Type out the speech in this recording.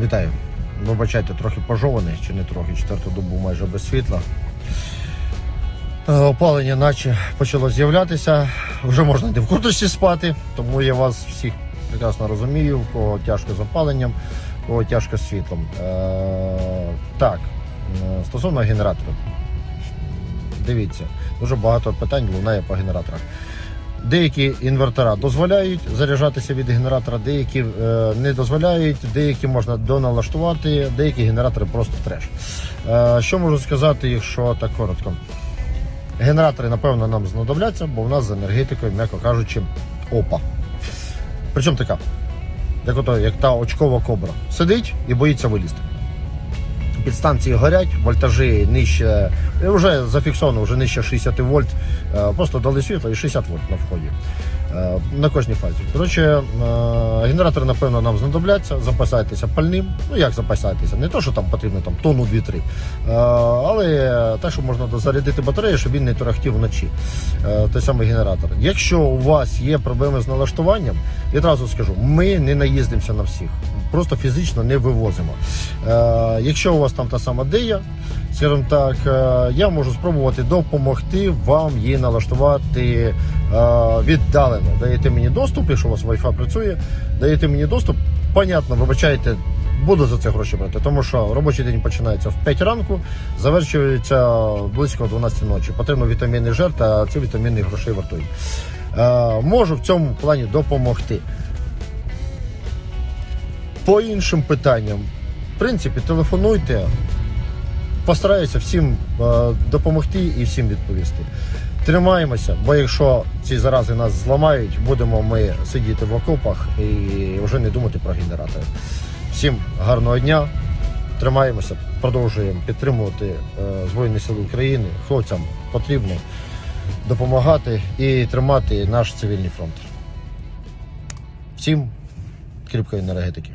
Вітаю. Вибачайте, трохи пожований, чи не трохи, четверту добу майже без світла. Е, Опалення наче почало з'являтися. Вже можна йти в курточці спати, тому я вас всіх прекрасно розумію, в кого тяжко з опаленням, в кого тяжко з світлом. Е, так, е, стосовно генераторів. Дивіться, дуже багато питань лунає по генераторах. Деякі інвертора дозволяють заряджатися від генератора, деякі е, не дозволяють, деякі можна доналаштувати, деякі генератори просто треш. Е, що можу сказати, якщо так коротко? Генератори, напевно, нам знадобляться, бо в нас з енергетикою, м'яко кажучи, опа. Причому така, як, ото, як та очкова кобра. Сидить і боїться вилізти. Підстанції горять, вольтажі нижче, е, вже зафіксовано, вже нижче 60 вольт. Е, Просто дали світло і 60 вольт на вході. Е, На кожній фазі. Коротше, е, генератори, напевно, нам знадобляться. Запасайтеся пальним. Ну як запасайтеся? Не то, що там потрібно там тонну 2-3, е, але те, що можна дозарядити батарею, щоб він не торохтів вночі. Той самий генератор. Якщо у вас є проблеми з налаштуванням, відразу скажу, ми не наїздимося на всіх. Просто фізично не вивозимо. Якщо у вас там та сама дея, скажімо так, я можу спробувати допомогти вам її налаштувати віддалено. Даєте мені доступ, якщо у вас Wi-Fi працює, даєте мені доступ, понятно, вибачайте. Буду за це гроші брати, тому що робочий день починається в 5 ранку, завершується близько 12 ночі. Потрібно вітамінний жир, та ці вітамінні грошей вартують. Е, можу в цьому плані допомогти. По іншим питанням, в принципі, телефонуйте, постараюся всім е, допомогти і всім відповісти. Тримаємося, бо якщо ці зарази нас зламають, будемо ми сидіти в окопах і вже не думати про генератори. Всім гарного дня, тримаємося, продовжуємо підтримувати е, Збройні Сили України. Хлопцям потрібно допомагати і тримати наш цивільний фронт. Всім кріпкої енергетики.